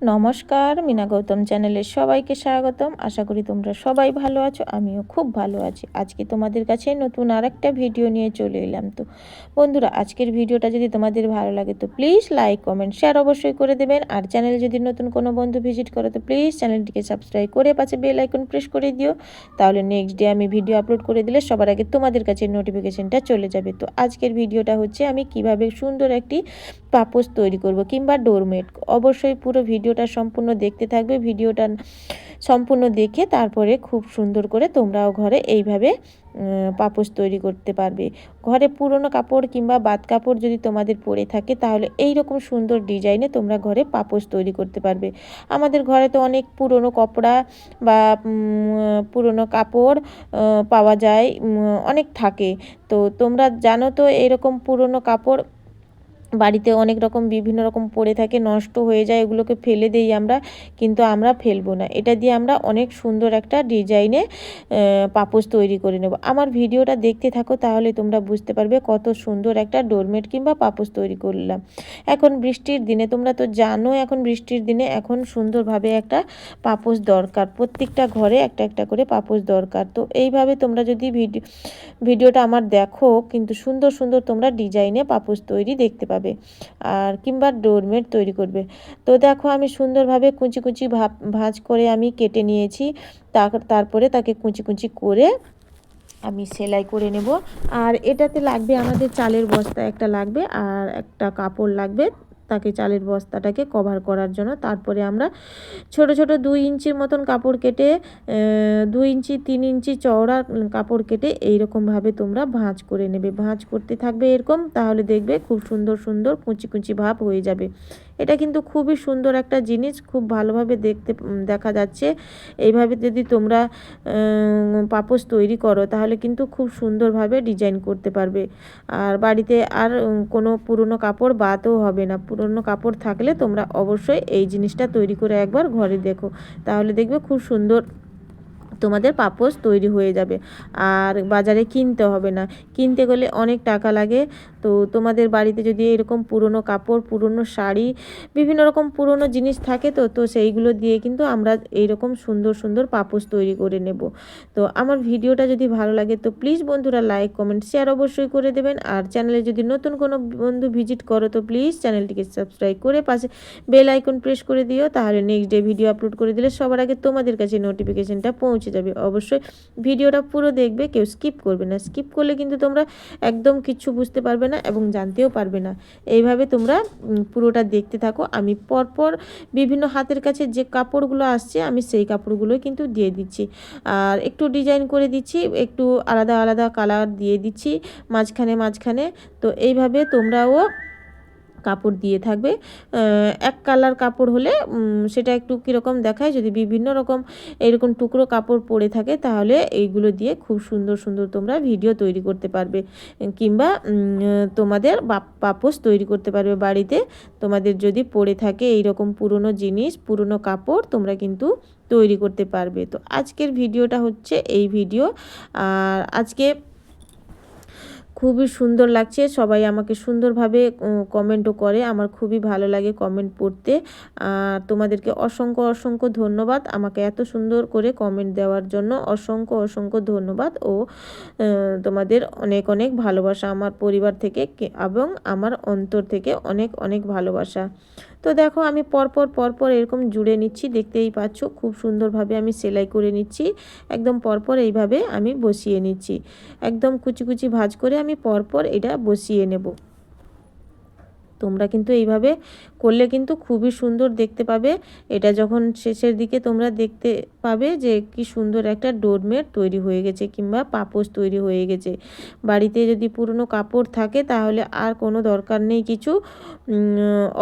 নমস্কার, মিনা গৌতম চ্যানেলে সবাইকে স্বাগতম। আশা করি তোমরা সবাই ভালো আছো, আমিও খুব ভালো আছি। আজকে তোমাদের কাছে নতুন আর একটা ভিডিও নিয়ে চলে এলাম। তো বন্ধুরা, আজকের ভিডিওটা যদি তোমাদের ভালো লাগে, তো প্লিজ লাইক কমেন্ট শেয়ার অবশ্যই করে দেবেন। আর চ্যানেলে যদি নতুন কোনো বন্ধু ভিজিট করো, তো প্লিজ চ্যানেলটিকে সাবস্ক্রাইব করে পাশে বেল আইকন প্রেস করে দিও। তাহলে নেক্সট ডে আমি ভিডিও আপলোড করে দিলে সবার আগে তোমাদের কাছে নোটিফিকেশনটা চলে যাবে। তো আজকের ভিডিওটা হচ্ছে, আমি কীভাবে সুন্দর একটি পাপোস তৈরি করব কিংবা ডোরমেট অবশ্যই পুরো ভিডিওটা সম্পূর্ণ দেখতে থাকবে। ভিডিওটা সম্পূর্ণ দেখে তারপরে খুব সুন্দর করে তোমরাও ঘরে এইভাবে পাপোস তৈরি করতে পারবে। ঘরে পুরনো কাপড় কিংবা বাদ কাপড় যদি তোমাদের পরে থাকে, তাহলে এই রকম সুন্দর ডিজাইনে তোমরা ঘরে পাপোস তৈরি করতে পারবে। আমাদের ঘরে তো অনেক পুরনো কপড়া বা পুরনো কাপড় পাওয়া যায় অনেক থাকে। তো তোমরা জানো তো এরকম পুরনো কাপড় বাড়িতে অনেক রকম বিভিন্ন রকম পড়ে থাকে, নষ্ট হয়ে যায়, এগুলোকে ফেলে দিই আমরা, কিন্তু আমরা ফেলব না। এটা দিয়ে আমরা অনেক সুন্দর একটা ডিজাইনে পাপোশ তৈরি করে নেব। আমার ভিডিওটা দেখতে থাকো, তাহলে তোমরা বুঝতে পারবে কত সুন্দর একটা ডোরমেট কিংবা পাপোশ তৈরি করলাম। এখন বৃষ্টির দিনে, তোমরা তো জানো, এখন বৃষ্টির দিনে এখন সুন্দরভাবে একটা পাপোশ দরকার। প্রত্যেকটা ঘরে একটা একটা করে পাপোশ দরকার। তো এইভাবে তোমরা যদি ভিডিও ভিডিওটা আমার দেখো, কিন্তু সুন্দর সুন্দর তোমরা ডিজাইনে পাপোশ তৈরি দেখতে পাবে। পাবে আর কিংবা ডোরমেট তৈরি করবে। তো দেখো আমি সুন্দরভাবে কুঁচি কুচি ভাঁজ করে আমি কেটে নিয়েছি। তারপরে তাকে কুচি কুচি করে আমি সেলাই করে নেব। আর এটাতে লাগবে আমাদের চালের বস্তা একটা লাগবে আর একটা কাপড় লাগবে। তাকে চালের বস্তাটাকে কভার করার জন্য। তারপরে আমরা ছোট ছোট দুই ইঞ্চির মতন কাপড় কেটে দুই ইঞ্চি, তিন ইঞ্চি চওড়া কাপড় কেটে এইরকমভাবে তোমরা ভাঁজ করে নেবে। ভাঁজ করতে থাকবে এরকম, তাহলে দেখবে খুব সুন্দর সুন্দর কুচি কুচি ভাব হয়ে যাবে। এটা কিন্তু খুবই সুন্দর একটা জিনিস, খুব ভালোভাবে দেখতে দেখা যাচ্ছে। এইভাবে যদি তোমরা পাপোস তৈরি করো, তাহলে কিন্তু খুব সুন্দরভাবে ডিজাইন করতে পারবে। আর বাড়িতে আর কোনো পুরনো কাপড় বাদও হবে না। পুরনো কাপড় থাকলে তোমরা অবশ্যই এই জিনিসটা তৈরি করে একবার ঘরে দেখো। তাহলে দেখবে খুব সুন্দর তোমাদের পাপোশ তৈরি হয়ে যাবে। আর বাজারে কিনতে হবে না। কিনতে গেলে অনেক টাকা লাগে। তো তোমাদের বাড়িতে যদি এরকম পুরনো কাপড়, পুরনো শাড়ি, বিভিন্ন রকম পুরনো জিনিস থাকে তো তো সেইগুলো দিয়ে কিন্তু আমরা এইরকম সুন্দর সুন্দর পাপোশ তৈরি করে নেব। তো আমার ভিডিওটা যদি ভালো লাগে তো প্লিজ বন্ধুরা লাইক কমেন্ট শেয়ার অবশ্যই করে দেবেন। আর চ্যানেলে যদি নতুন কোনো বন্ধু ভিজিট করো তো প্লিজ চ্যানেলটিকে সাবস্ক্রাইব করে পাশে বেল আইকন প্রেস করে দিও। তাহলে নেক্সট ডে ভিডিও আপলোড করে দিলে সবার আগে তোমাদের কাছে নোটিফিকেশনটা পৌঁছে যাবে। অবশ্যই ভিডিওটা পুরো দেখবে, কেউ স্কিপ করবে না। স্কিপ করলে কিন্তু তোমরা একদম কিচ্ছু বুঝতে পারবে না এবং জানতেও পারবে না। এইভাবে তোমরা পুরোটা দেখতে থাকো। আমি পরপর বিভিন্ন হাতের কাছে যে কাপড়গুলো আসছে, আমি সেই কাপড়গুলো কিন্তু দিয়ে দিচ্ছি। আর একটু ডিজাইন করে দিচ্ছি, একটু আলাদা আলাদা কালার দিয়ে দিচ্ছি, মাঝখানে মাঝখানে। তো এইভাবে তোমরাও কাপড় দিয়ে থাকবে। এক কালার কাপড় হলে সেটা একটু কীরকম দেখায়, যদি বিভিন্ন রকম এরকম টুকরো কাপড় পরে থাকে, তাহলে এইগুলো দিয়ে খুব সুন্দর সুন্দর তোমরা ভিডিও তৈরি করতে পারবে। কিংবা তোমাদের পাপোস তৈরি করতে পারবে বাড়িতে। তোমাদের যদি পরে থাকে এই রকম পুরনো জিনিস, পুরনো কাপড়, তোমরা কিন্তু তৈরি করতে পারবে। তো আজকের ভিডিওটা হচ্ছে এই ভিডিও। আর আজকে খুবই সুন্দর লাগছে। সবাই আমাকে সুন্দরভাবে কমেন্টও করে। আমার খুবই ভালো লাগে কমেন্ট পড়তে। আর তোমাদেরকে অসংখ্য অসংখ্য ধন্যবাদ আমাকে এত সুন্দর করে কমেন্ট দেওয়ার জন্য। অসংখ্য অসংখ্য ধন্যবাদ ও তোমাদের অনেক অনেক ভালোবাসা আমার পরিবার থেকে এবং আমার অন্তর থেকে অনেক অনেক ভালোবাসা। তো দেখো আমি পরপর পরপর এরকম জুড়ে নিচ্ছি, দেখতেই পাচ্ছ খুব সুন্দরভাবে আমি সেলাই করে নিচ্ছি, একদম পরপর এইভাবে আমি বসিয়ে নিচ্ছি। একদম কুচি কুচি ভাজ করে আমি পরপর এটা বসিয়ে নেব। তোমরা কিন্তু এইভাবে করলে কিন্তু খুবই সুন্দর দেখতে পাবে। এটা যখন শেষের দিকে তোমরা দেখতে পাবে যে কি সুন্দর একটা ডোরমেট তৈরি হয়ে গেছে কিংবা পাপোশ তৈরি হয়ে গেছে। বাড়িতে যদি পুরনো কাপড় থাকে তাহলে আর কোনো দরকার নেই কিছু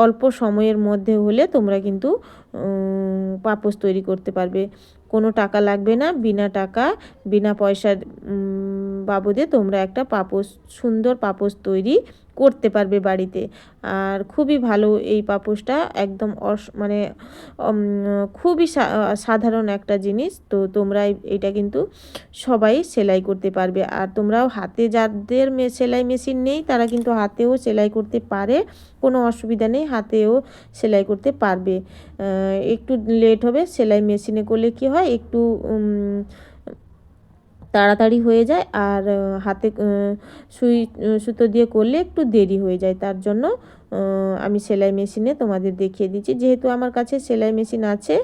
অল্প সময়ের মধ্যে হলে তোমরা কিন্তু পাপোশ তৈরি করতে পারবে। কোনো টাকা লাগবে না, বিনা টাকা, বিনা পয়সার বাবদে তোমরা একটা পাপোশ, সুন্দর পাপোশ তৈরি করতে পারবে বাড়িতে। আর খুবই ভালো এই পাপোশটা, একদম অস মানে খুবই সাধারণ একটা জিনিস। তো তোমরা এটা কিন্তু সবাই সেলাই করতে পারবে। আর তোমরাও হাতে যাদের সেলাই মেশিন নেই, তারা কিন্তু হাতেও সেলাই করতে পারে। কোনো অসুবিধা নেই, হাতেও সেলাই করতে পারবে। একটু লেট হবে, সেলাই মেশিনে করলে কি হয়? একটু তাড়াতাড়ি হয়ে যায় আর হাতে সুই, সুতো দিয়ে করলে একটু দেরি হয়ে যায়। তার জন্য আমি সেলাই মেশিনে তোমাদের দেখিয়ে দিচ্ছি। যেহেতু আমার কাছে সেলাই মেশিন আছে,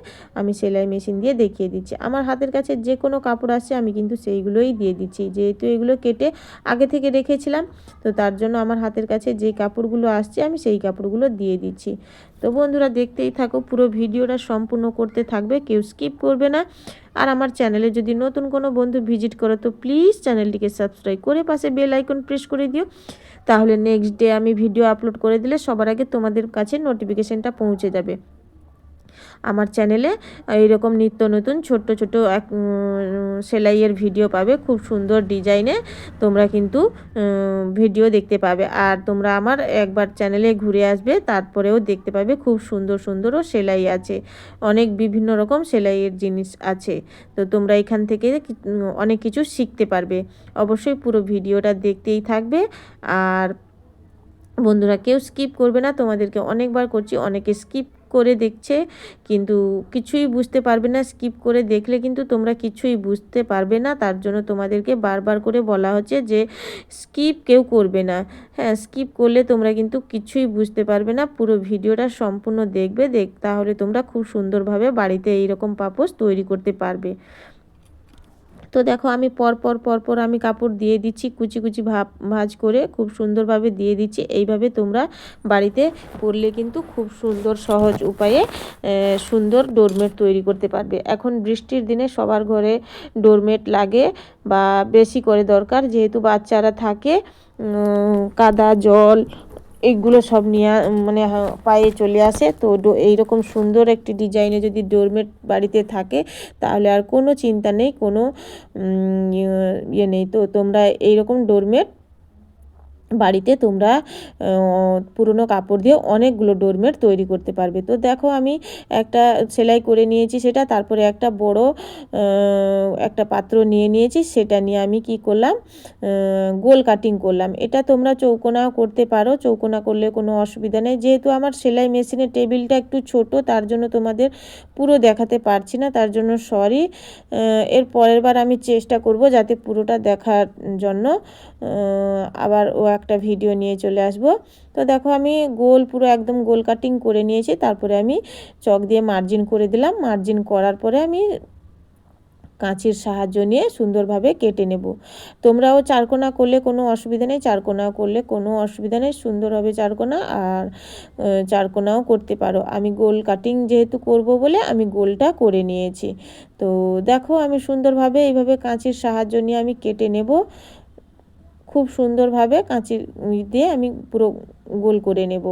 আমি সেলাই মেশিন দিয়ে দেখিয়ে দিচ্ছি। আমার হাতের কাছে যে কোনো কাপড় আসছে আমি কিন্তু সেইগুলোই দিয়ে দিচ্ছি। যেহেতু এগুলো কেটে আগে থেকে রেখেছিলাম, তো তার জন্য আমার হাতের কাছে যে কাপড়গুলো আসছে, আমি সেই কাপড়গুলো দিয়ে দিচ্ছি। তো বন্ধুরা, দেখতেই থাকো, পুরো ভিডিওটা সম্পূর্ণ করতে থাকবে, কেউ স্কিপ করবে না। আর আমার চ্যানেলে যদি নতুন কোনো বন্ধু ভিজিট করো, তো প্লিজ চ্যানেলটিকে সাবস্ক্রাইব করে পাশে বেল আইকন প্রেস করে দিও। তাহলে নেক্সট ডে আমি ভিডিও আপলোড করে দিলে সবার আগে তোমাদের কাছে নোটিফিকেশানটা পৌঁছে যাবে। আমার চ্যানেলে এইরকম নিত্য নতুন ছোট্ট ছোট এক সেলাইয়ের ভিডিও পাবে, খুব সুন্দর ডিজাইনে তোমরা কিন্তু ভিডিও দেখতে পাবে। আর তোমরা আমার একবার চ্যানেলে ঘুরে আসবে, তারপরেও দেখতে পাবে খুব সুন্দর সুন্দরও সেলাই আছে। অনেক বিভিন্ন রকম সেলাইয়ের জিনিস আছে। তো তোমরা এখান থেকে অনেক কিছু শিখতে পারবে। অবশ্যই পুরো ভিডিওটা দেখতেই থাকবে। আর বন্ধুরা, কেউ স্কিপ করবে না। তোমাদেরকে অনেকবার করছি, অনেকে স্কিপ করে দেখছে, কিন্তু কিছুই বুঝতে পারবে না। স্কিপ করে দেখলে কিন্তু তোমরা কিছুই বুঝতে পারবে না। তার জন্য তোমাদেরকে বারবার করে বলা হচ্ছে যে স্কিপ কেউ করবে না। হ্যাঁ স্কিপ করলে তোমরা কিন্তু কিছুই বুঝতে পারবে না। পুরো ভিডিওটা সম্পূর্ণ দেখবে, দেখ, তাহলে তোমরা খুব সুন্দরভাবে বাড়িতে এইরকম পাপোস তৈরি করতে পারবে। তো দেখো আমি পর পর পর পর আমি কাপড় দিয়ে দিচ্ছি, কুচি কুচি ভাব, ভাজ করে খুব সুন্দরভাবে দিয়ে দিচ্ছি। এইভাবে তোমরা বাড়িতে করলে কিন্তু খুব সুন্দর, সহজ উপায়ে সুন্দর ডোরমেট তৈরি করতে পারবে। এখন বৃষ্টির দিনে সবার ঘরে ডোরমেট লাগে বা বেশি করে দরকার, যেহেতু বাচ্চারা থাকে কাদা, জল এইগুলো সব নিয়ে মানে পায়ে চলে আসে। তো এইরকম সুন্দর একটি ডিজাইনে যদি ডোরমেট বাড়িতে থাকে, তাহলে আর কোনো চিন্তা নেই, কোনো ইয়ে নেই। তো তোমরা এইরকম ডোরমেট বাড়িতে তোমরা পুরনো কাপড় দিয়ে অনেকগুলো ডোরমেট তৈরি করতে পারবে। তো দেখো আমি একটা সেলাই করে নিয়েছি সেটা, তারপরে একটা বড় একটা পাত্র নিয়ে নিয়েছি, সেটা নিয়ে আমি কি করলাম গোল কাটিং করলাম। এটা তোমরা চৌকোনাও করতে পারো, চৌকোনা করলে কোনো অসুবিধা নেই। যেহেতু আমার সেলাই মেশিনের টেবিলটা একটু ছোট, তার জন্য তোমাদের পুরো দেখাতে পারছি না, তার জন্য সরি। এর পরের বার আমি চেষ্টা করব যাতে পুরোটা দেখার জন্য আবার ও একটা ভিডিও নিয়ে চলে আসব। তো দেখো আমি গোল পুরো একদম গোল কাটিং করে নিয়েছি, তারপরে আমি চক দিয়ে মার্জিন করে দিলাম। মার্জিন করার পরে আমি কাঁচির সাহায্য নিয়ে সুন্দরভাবে কেটে নেব। তোমরাও চারকোনা করলে কোনো অসুবিধা নেই চারকোনা করলে কোনো অসুবিধা নেই, সুন্দর হবে চারকোনা আর চারকোনাও করতে পারো। আমি গোল কাটিং যেহেতু করব বলে আমি গোলটা করে নিয়েছি। তো দেখো আমি সুন্দরভাবে এইভাবে কাঁচির সাহায্য নিয়ে আমি কেটে নেব। খুব সুন্দরভাবে কাঁচি দিয়ে আমি পুরো গোল করে নেব।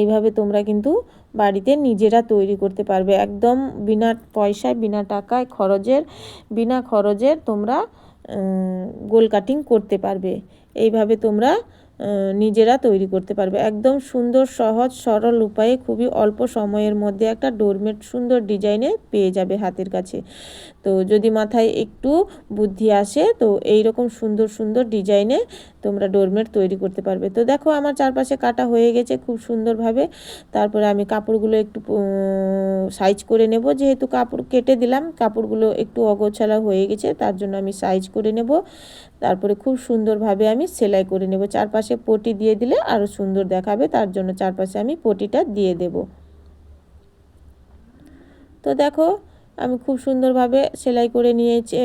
এইভাবে তোমরা কিন্তু বাড়িতে নিজেরা তৈরি করতে পারবে। একদম বিনা পয়সায়, বিনা টাকায় খরচের, বিনা খরচের তোমরা গোল কাটিং করতে পারবে। এইভাবে তোমরা নিজেরা তৈরি করতে পারবে। একদম সুন্দর, সহজ, সরল উপায়ে খুবই অল্প সময়ের মধ্যে একটা ডোরমেট সুন্দর ডিজাইনে পেয়ে যাবে হাতের কাছে। তো যদি মাথায় একটু বুদ্ধি আসে, তো এই রকম সুন্দর সুন্দর ডিজাইনে তোমরা ডোরমেট তৈরি করতে পারবে। তো দেখো আমার চারপাশে কাটা হয়ে গেছে খুব সুন্দরভাবে। তারপরে আমি কাপড়গুলো একটু সাইজ করে নেব। যেহেতু কাপড় কেটে দিলাম, কাপড়গুলো একটু অগোছালা হয়ে গেছে, তার জন্য আমি সাইজ করে নেব। তারপরে খুব সুন্দরভাবে আমি সেলাই করে নেব। চারপাশে পটি দিয়ে দিলে আরও সুন্দর দেখাবে, তার জন্য চারপাশে আমি পটিটা দিয়ে দেব। তো দেখো, আমি খুব সুন্দরভাবে সেলাই করে নিয়েছি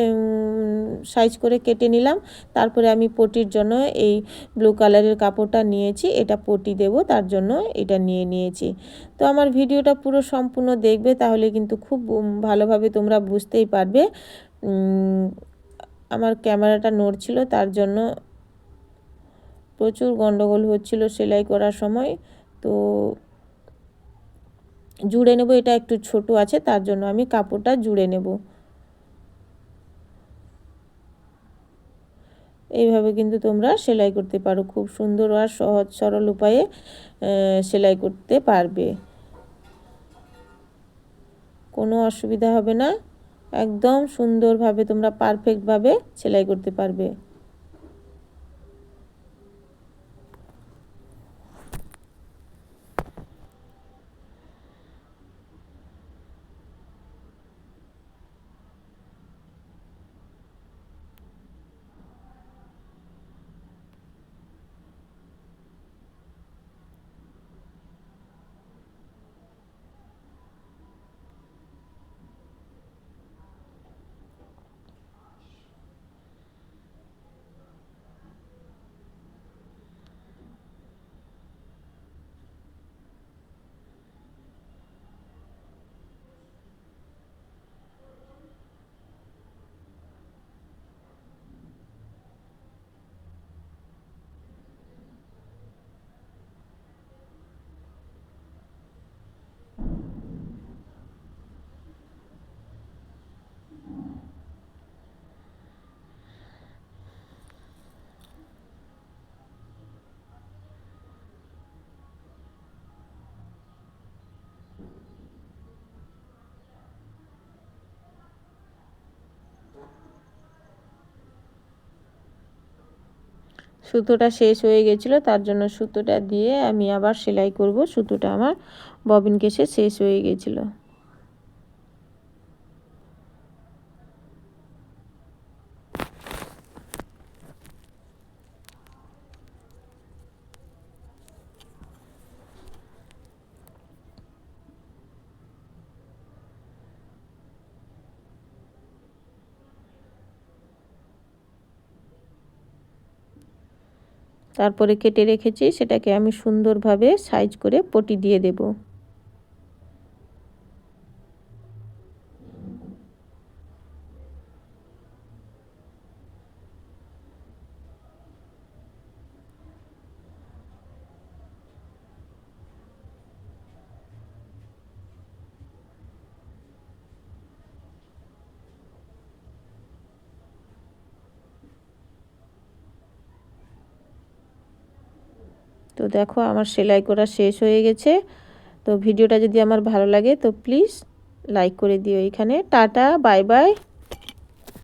সাইজ করে কেটে নিলাম। তারপরে আমি পটির জন্য এই ব্লু কালারের কাপড়টা নিয়েছি, এটা পটি দেব, তার জন্য এটা নিয়ে নিয়েছি। তো আমার ভিডিওটা পুরো সম্পূর্ণ দেখবে, তাহলে কিন্তু খুব ভালোভাবে তোমরা বুঝতেই পারবে আমার ক্যামেরাটা নড়ছিল, তার জন্য প্রচুর গন্ডগোল হচ্ছিল সেলাই করার সময়, তো জুড়ে নেব, এটা একটু ছোট আছে, তার জন্য আমি কাপড়টা জুড়ে নেব। এইভাবে কিন্তু তোমরা সেলাই করতে পারো, খুব সুন্দর আর সহজ সরল উপায়ে সেলাই করতে পারবে। কোনো অসুবিধা হবে না, একদম সুন্দরভাবে তোমরা পারফেক্টভাবে সেলাই করতে পারবে। সুতোটা শেষ হয়ে গেছিল, তার জন্য সুতোটা দিয়ে আমি আবার সেলাই করব। সুতোটা আমার ববিন কেসে শেষ হয়ে গেছিল। তারপরে কেটে রেখেছি সেটাকে আমি সুন্দরভাবে সাইজ করে পটি দিয়ে দেব। তো দেখো আমার সেলাই করা শেষ হয়ে গেছে। তো ভিডিওটা যদি আমার ভালো লাগে, তো প্লিজ লাইক করে দিও এখানে। Tata bye bye